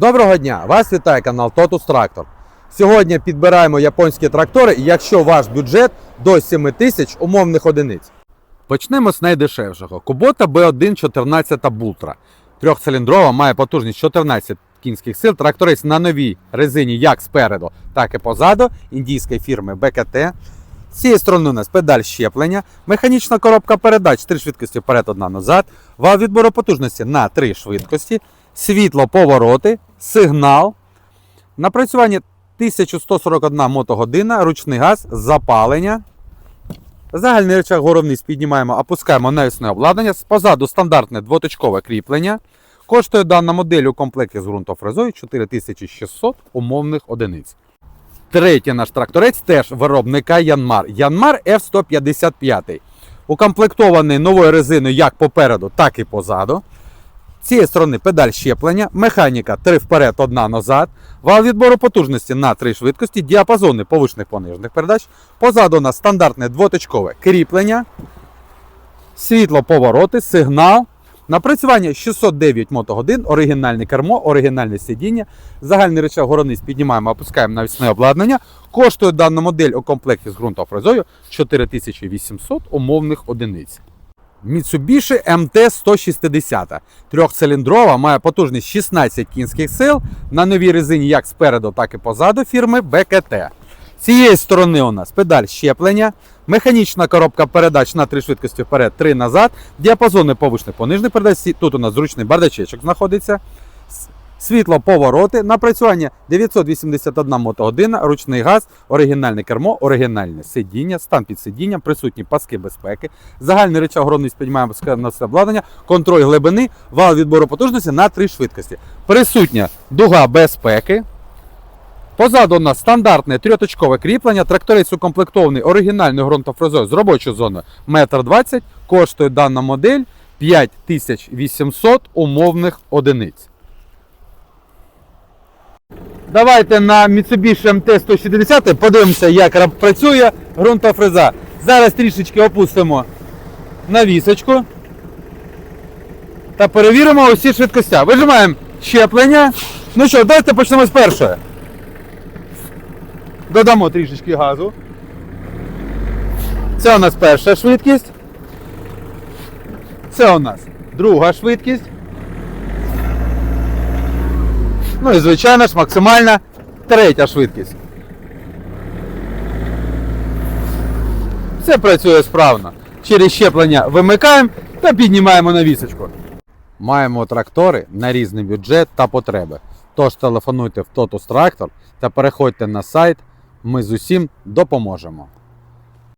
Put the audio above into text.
Доброго дня! Вас вітає канал Totus Tractor. Сьогодні підбираємо японські трактори, якщо ваш бюджет до 7 тисяч умовних одиниць. Почнемо з найдешевшого. Kubota B1 14 Bultra. Трьохциліндрова має потужність 14 кінських сил. Тракторець на новій резині як спереду, так і позаду індійської фірми BKT. З цієї сторони у нас педаль щеплення, механічна коробка передач, три швидкості вперед, одна назад, вал відбору потужності на три швидкості, світло повороти, сигнал. Напрацювання 1141 мотогодина, ручний газ, запалення. Загальний рычаг гору піднімаємо, опускаємо навісне обладнання. Позаду стандартне двоточкове кріплення. Коштує дана модель у комплекті з ґрунтофрезою 4600 умовних одиниць. Третій наш тракторець теж виробника Янмар. Янмар F155. Укомплектований новою резиною як попереду, так і позаду. З цієї сторони педаль щеплення, механіка 3 вперед, 1 назад, вал відбору потужності на 3 швидкості, діапазони повишних понижних передач. Позаду у нас стандартне двоточкове кріплення, світло повороти, сигнал. Напрацювання 609 мотогодин, оригінальне кермо, оригінальне сидіння. Загальний речах горониць піднімаємо, опускаємо навісне обладнання. Коштує дана модель у комплекті з ґрунтофрезою 4800 умовних одиниць. Mitsubishi MT-160. Трьохциліндрова, має потужність 16 кінських сил на новій резині як спереду, так і позаду фірми БКТ. З цієї сторони у нас педаль щеплення, механічна коробка передач на три швидкості вперед, три назад, діапазони повишних понижних передач. Тут у нас зручний бардачечок знаходиться. Світло повороти, напрацювання 981 мотогодина, ручний газ, оригінальне кермо, оригінальне сидіння, стан під сидінням, присутні паски безпеки, загальний речаг громадний піднімаємо на обладнання, контроль глибини, вал відбору потужності на три швидкості. Присутня дуга безпеки. Позаду у нас стандартне трьоточкове кріплення, тракторець укомплектований оригінальною ґрунтофрезою з робочою зоною 1,20 м. Коштує дана модель 5800 умовних одиниць. Давайте на Mitsubishi MT-160 подивимося, як працює ґрунтофреза. Зараз трішечки опустимо навісочку та перевіримо усі швидкостя. Вижимаємо щеплення. Ну що, давайте почнемо з першої. Додамо трішечки газу. Це у нас перша швидкість. Це у нас друга швидкість. Ну і звичайно ж максимальна третя швидкість. Все працює справно. Через щеплення вимикаємо та піднімаємо навісочку. Маємо трактори на різний бюджет та потреби. Тож телефонуйте в Tractor та переходьте на сайт. Ми з усім допоможемо.